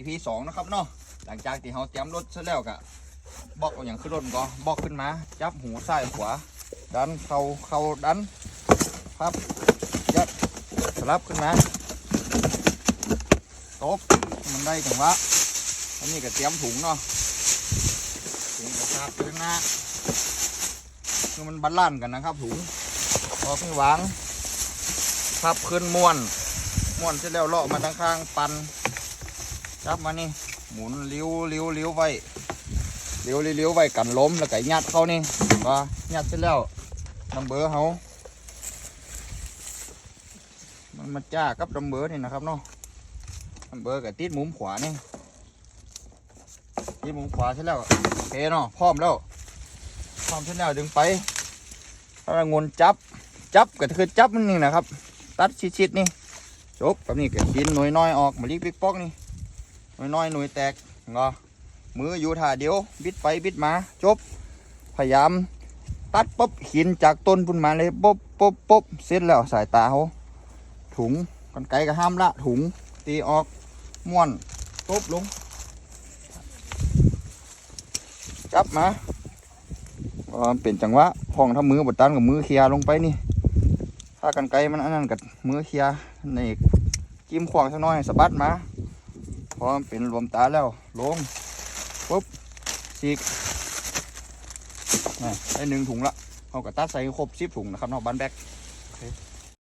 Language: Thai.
EP สองนะครับเนาะหลังจากที่เขาเตรียมรถเสร็จแล้วก็บอกเอาอย่างขึ้นรถก็บอกขึ้นมา จับหูซ้ายขวา ดันเขาเขาดันพับยัดสลับขึ้นมาตบมันได้จังวะอันนี้ก็เตรียมถุงเนาะถุงกระชากไปข้างหน้าคือมันบาลานกันนะครับถุงพอพี่วางพับขึ้นม้วนม้วนเสร็จแล้วเลาะมาทางข้างปัน จับมานี่หมุนเลี้ยวเลี้ยวเลี้ยวไว้เลี้ยวเลี้ยวไว้กันล้มแล้วก็ยัดเข้านี่ก็ยัดเสร็จแล้วดัมเบอร์เขามันมาจ้ากับดัมเบอร์นี่นะครับเนาะดัมเบอร์กับติดมุมขวานี่ติดมุมขวาใช่แล้วโอเคเนาะพร้อมแล้วพร้อมใช่แล้วดึงไปถ้าเรางนจับจับก็คือจับมันนี่นะครับ ตัดชิดๆนี่จบกับนี่ก็ดินหน่วยน้อยออกมาลีปิ๊กป๊อกนี่ น่วยน้อยหน่วยแตกงอมืออยู่ท่าเดียว บิดไปบิดมา จบ พยายาม ตัดปุ๊บหินจากต้นพุ่นมาเลยปุ๊บปุ๊บปุ๊บเสร็จแล้วสายตาเขาถุงกันไกลก็ห้ามละถุง ตีออกม้วนปุ๊บลง จับมาก็เป็นจังหวะห้องทำมือบดตันกับมือเคลียลงไปนี่ ถ้ากันไกลมันอันนั้นกับมือเคลียในจิ้มขวางสักน้อยสะบัดมา พร้อมเป็นรวมตาแล้วลงปุ๊บสีกนี่ได้หนึ่งถุงละเขาก็ตัดใส่ครบสิบถุงนะครับนอกบันแบก